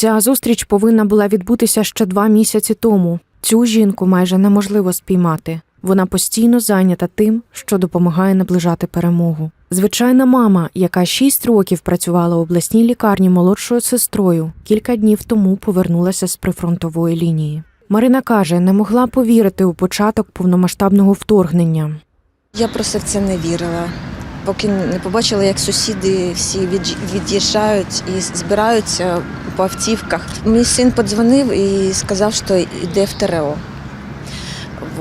Ця зустріч повинна була відбутися ще два місяці тому. Цю жінку майже неможливо спіймати. Вона постійно зайнята тим, що допомагає наближати перемогу. Звичайна мама, яка шість років працювала у обласній лікарні молодшою сестрою, кілька днів тому повернулася з прифронтової лінії. Марина каже, не могла повірити у початок повномасштабного вторгнення. Я просто в це не вірила. Поки не побачила, як сусіди всі від'їжджають і збираються по автівках. Мій син подзвонив і сказав, що йде в ТРО.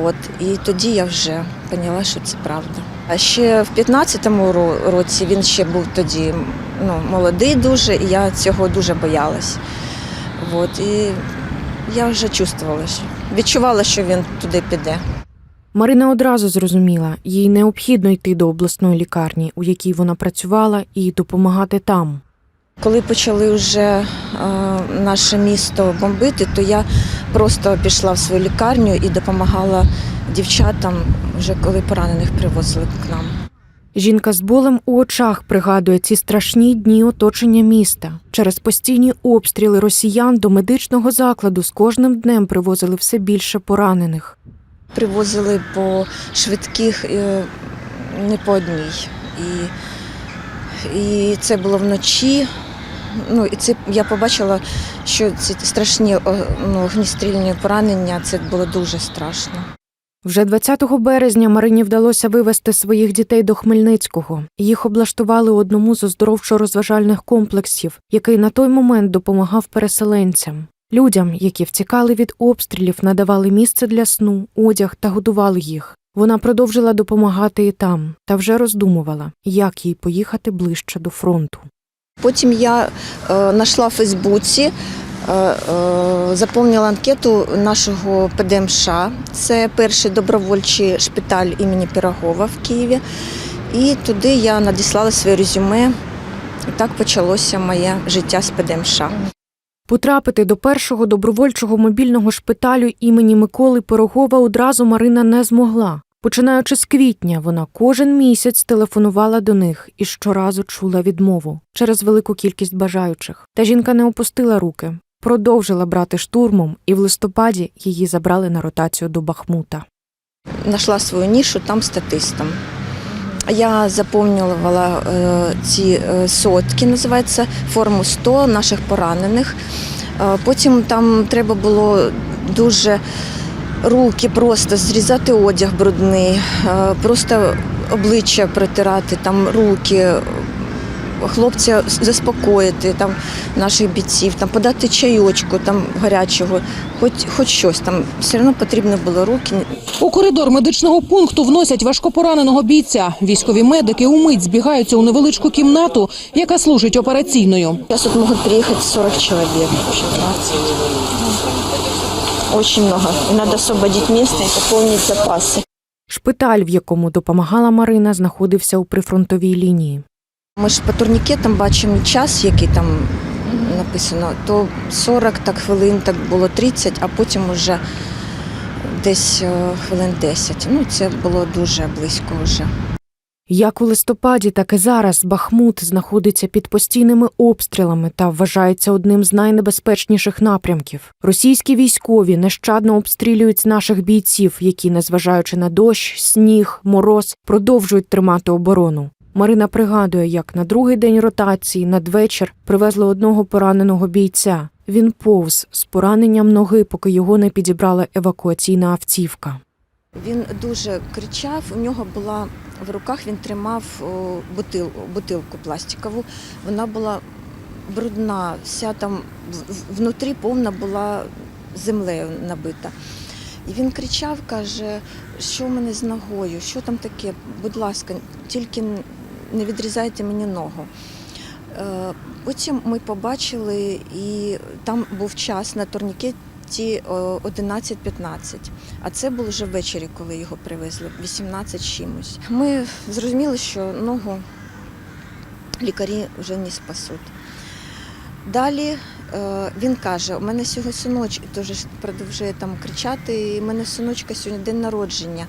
От. І тоді я вже поняла, що це правда. А ще в 15-му році він ще був тоді ну, молодий дуже, і я цього дуже боялась. От. І я вже чувствувала, що відчувала, що він туди піде. Марина одразу зрозуміла, їй необхідно йти до обласної лікарні, у якій вона працювала, і допомагати там. Коли почали вже е, наше місто бомбити, то я просто пішла в свою лікарню і допомагала дівчатам, вже коли поранених привозили к нам. Жінка з болем у очах пригадує ці страшні дні оточення міста. Через постійні обстріли росіян до медичного закладу з кожним днем привозили все більше поранених. Привозили по швидких е, не по одній. І, і це було вночі. Ну, і це я побачила, що ці страшні ну, огністрільні поранення це було дуже страшно. Вже 20 березня Марині вдалося вивезти своїх дітей до Хмельницького. Їх облаштували одному з оздоровчо-розважальних комплексів, який на той момент допомагав переселенцям. Людям, які втікали від обстрілів, надавали місце для сну, одяг та годували їх. Вона продовжила допомагати і там, та вже роздумувала, як їй поїхати ближче до фронту. Потім я е, знайшла в Фейсбуці, е, е, заповнила анкету нашого ПДМШ. Це перший добровольчий шпиталь імені Пірогова в Києві. І туди я надіслала своє резюме. І так почалося моє життя з ПДМШ. Потрапити до першого добровольчого мобільного шпиталю імені Миколи Пирогова одразу Марина не змогла. Починаючи з квітня, вона кожен місяць телефонувала до них і щоразу чула відмову через велику кількість бажаючих. Та жінка не опустила руки, продовжила брати штурмом, і в листопаді її забрали на ротацію до Бахмута. Знайшла свою нішу там статистом. Я заповнювала е, ці е, сотки, називається форму 100 наших поранених. Е, потім там треба було дуже руки просто зрізати одяг брудний, е, просто обличчя протирати, там руки, хлопця заспокоїти, там наших бійців, там подати чайочку там гарячого, хоч, хоч щось там. Все одно потрібно було руки. У коридор медичного пункту вносять важкопораненого бійця. Військові медики умить збігаються у невеличку кімнату, яка служить операційною. Сейчас тут могут приехать 40 человек, вообще 20. Очень много. И надо освободить место и пополнить запасы. Шпиталь, в якому допомагала Марина, знаходився у прифронтовій лінії. Ми ж по турнікетам бачимо час, який там написано, то 40 так хвилин, так було 30, а потім уже десь е, хвилин 10. Ну, це було дуже близько вже. Як у листопаді, так і зараз Бахмут знаходиться під постійними обстрілами та вважається одним з найнебезпечніших напрямків. Російські військові нещадно обстрілюють наших бійців, які, незважаючи на дощ, сніг, мороз, продовжують тримати оборону. Марина пригадує, як на другий день ротації надвечір привезли одного пораненого бійця. Він повз з пораненням ноги, поки його не підібрала евакуаційна автівка. Він дуже кричав. У нього була в руках, він тримав о, бутил, бутилку пластикову. Вона була брудна, вся там внутрі повна була землею набита. І він кричав, каже, що в мене з ногою, що там таке, будь ласка, тільки не відрізайте мені ногу. Е, Потім ми побачили, і там був час на турнікеті о, 11.15. А це було вже ввечері, коли його привезли, 18 чимось. Ми зрозуміли, що ногу лікарі вже не спасуть. Далі е, він каже: у мене сьогодні синочок, теж продовжує там кричати, і у мене синочка сьогодні день народження.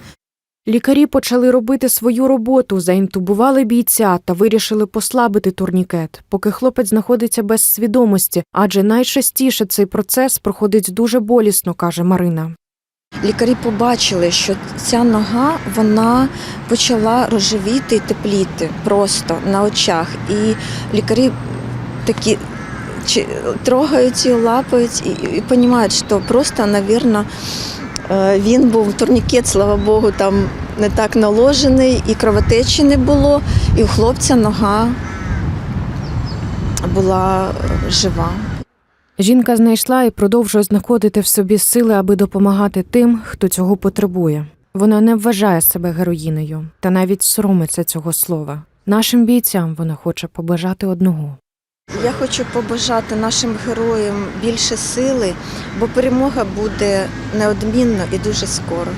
Лікарі почали робити свою роботу, заінтубували бійця та вирішили послабити турнікет, поки хлопець знаходиться без свідомості, адже найчастіше цей процес проходить дуже болісно, каже Марина. Лікарі побачили, що ця нога вона почала рожевіти і тепліти просто на очах. І лікарі такі трогають її, лапають і розуміють, що просто, мабуть, він був турнікет, слава Богу, там не так наложений, і кровотечі не було, і у хлопця нога була е, жива. Жінка знайшла і продовжує знаходити в собі сили, аби допомагати тим, хто цього потребує. Вона не вважає себе героїнею та навіть соромиться цього слова. Нашим бійцям вона хоче побажати одного. Я хочу побажати нашим героям більше сили, бо перемога буде неодмінно і дуже скоро.